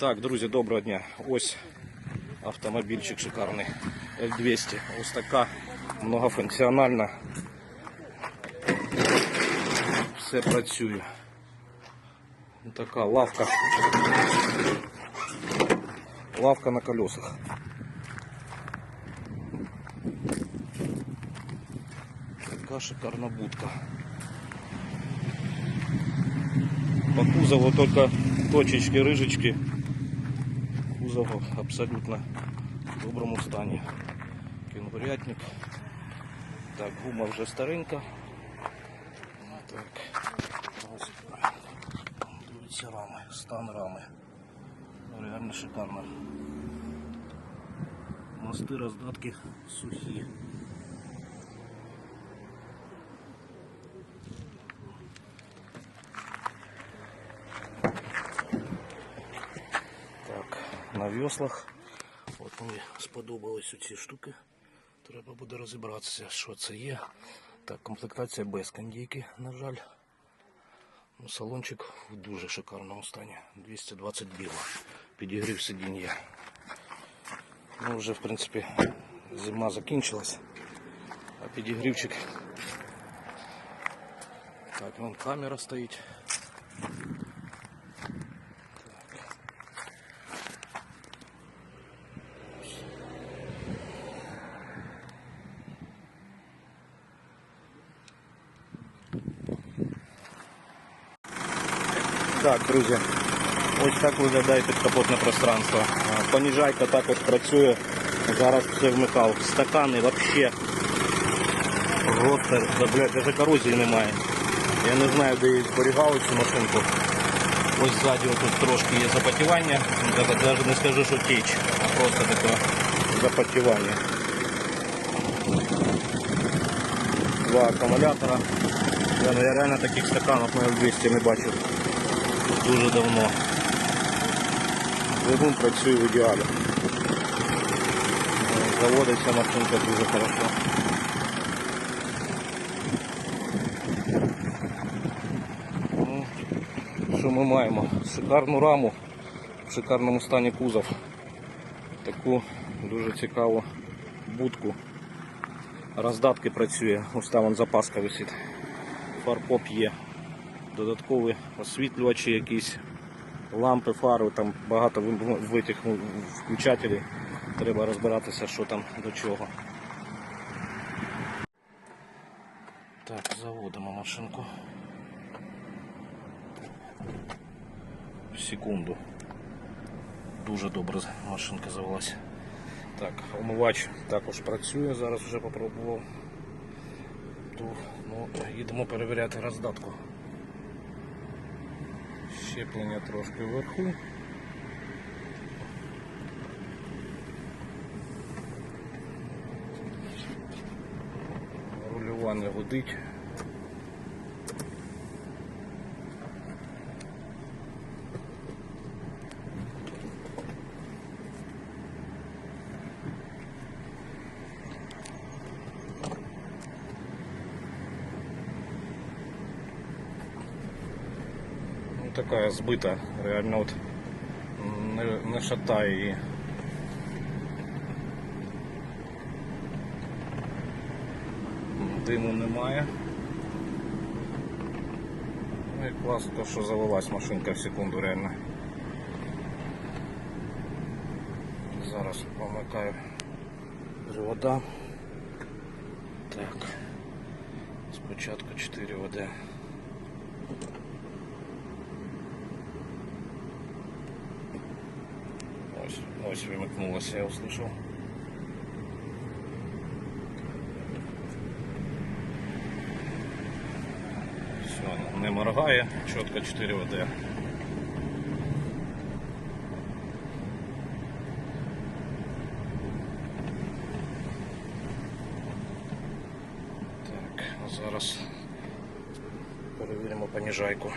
Так, друзі, доброго дня. Ось автомобільчик шикарний L200. Ось така многофункціональна. Все працює. Така лавка. Лавка на колесах. Така шикарна будка. По кузову только точечки, рыжечки. Кузов абсолютно в доброму стані. Кінгурятник. Так, гума вже старенька. Так. Ось. Дивіться рами, стан рами. Ну, Реально шикарно. Мости, роздатки сухі. на веслах. От мені сподобались ці штуки. Треба буде розібратися, що це є. Так, комплектація без кондійки, на жаль. Ну, салончик в дуже шикарному стані. 220 біла. Підігрів сидіння. Ну, вже, в принципі, зима закінчилась. А підігрівчик. Так, вон камера стоїть. Так, друзі, ось так виглядає підкапотне пространство. А, Поніжайка також працює. Зараз все вмикав. Стакани взагалі. Просто, да, блядь, навіть корозії немає. Я не знаю, де її зберігали цю машинку. Ось ззаді тут трошки є запотівання. Навіть не скажу, що тіч, а просто таке запотівання. Два акумулятора. Я, ну, я реально таких стаканів на L200 не бачив Дуже давно. Двигун працює в ідеалі. Заводиться машинка дуже хорошо. Ну, що ми маємо? Шикарну раму, в шикарному стані кузов. Таку дуже цікаву будку. Роздатки працює, ось там вон запаска висить. Фаркоп є додаткові освітлювачі якісь, лампи, фари, там багато ну, включателів. Треба розбиратися, що там до чого. Так, заводимо машинку. В секунду. Дуже добре машинка завелась. Так, омивач також працює, зараз вже попробував. Ну, їдемо перевіряти роздатку. Щеплення трошки вверху. Рулювання гудить. Такая сбыта, реально от не, не шатає її. Диму немає. Ну і клас, то що завелась машинка в секунду реально. Зараз помикаю привода. Так. Спочатку 4 води. Ось, ось вимикнулося, я услышав. Все, не моргає, чітко 4 ВД. Зараз перевіримо поніжайку.